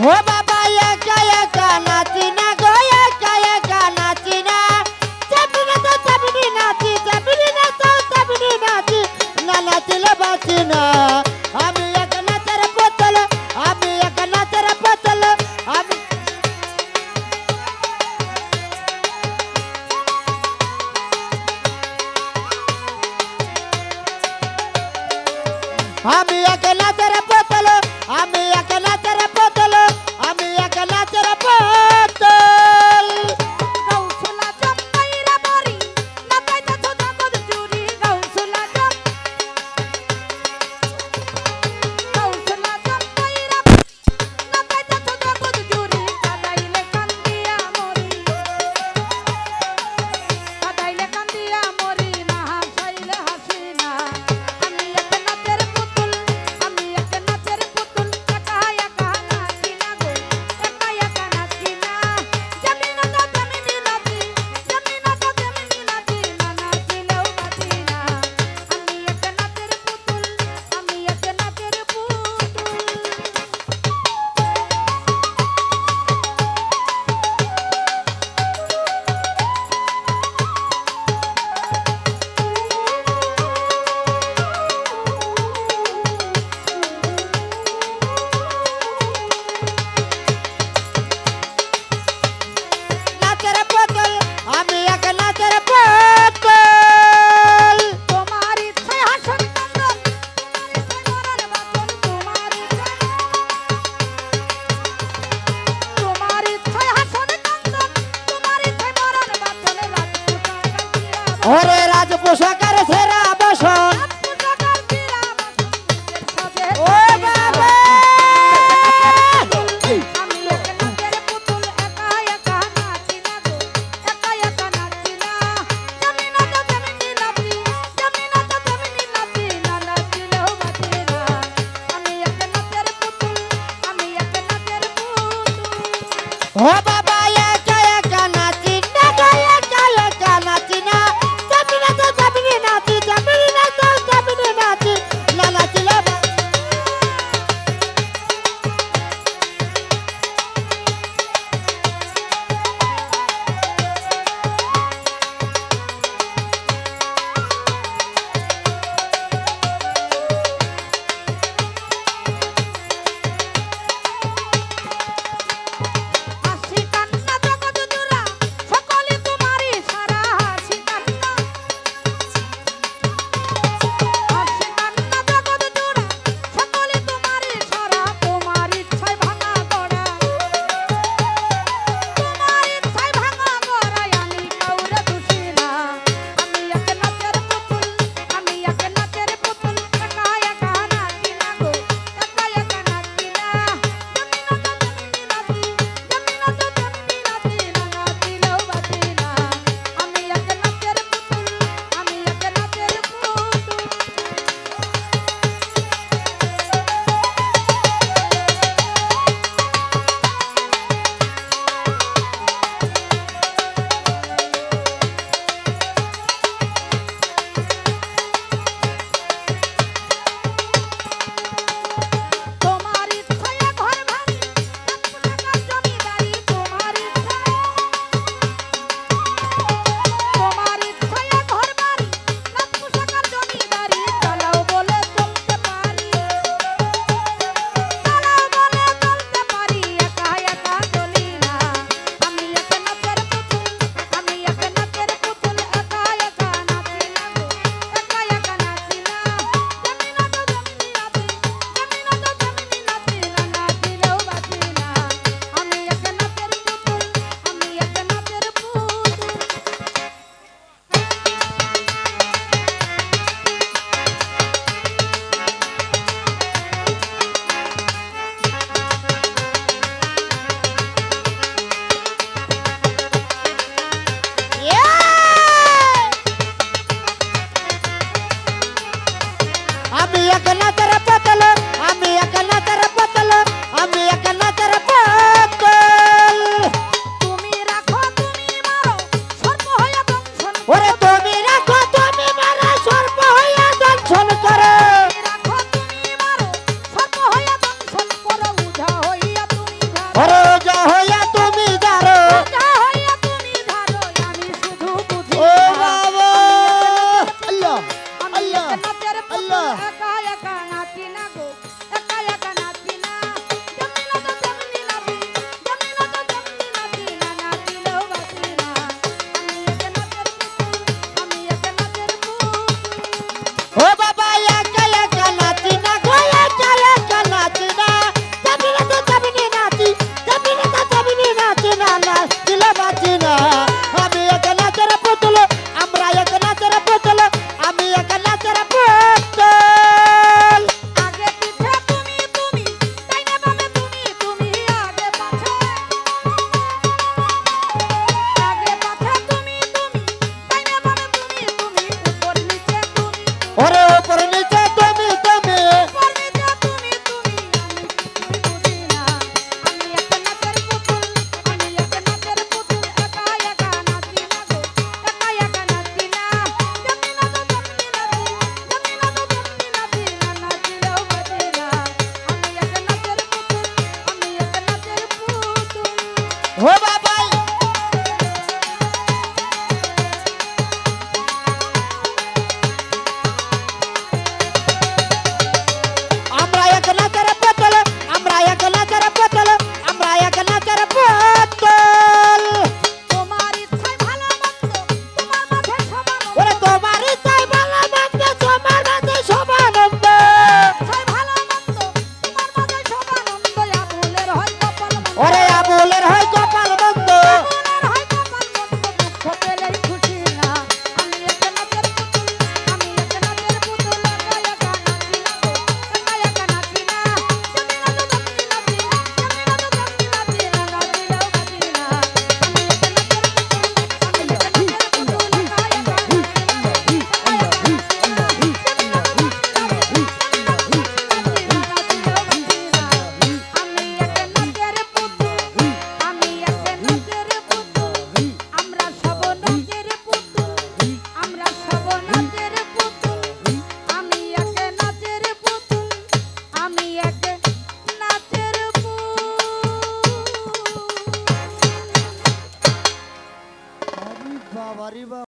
ও বাবা, একা একা নাচি না গো, একা একা নাচি না। চাপনি না তো চাপনি নাচি চাপনি না তো চাপনি নাচি। না নাচিলে বাঁচি না। আমি এক নাচের বোতল আমি এক নাচের বোতল আমি এক নাচের বোতল আমি এক নাচের বোতল Roda!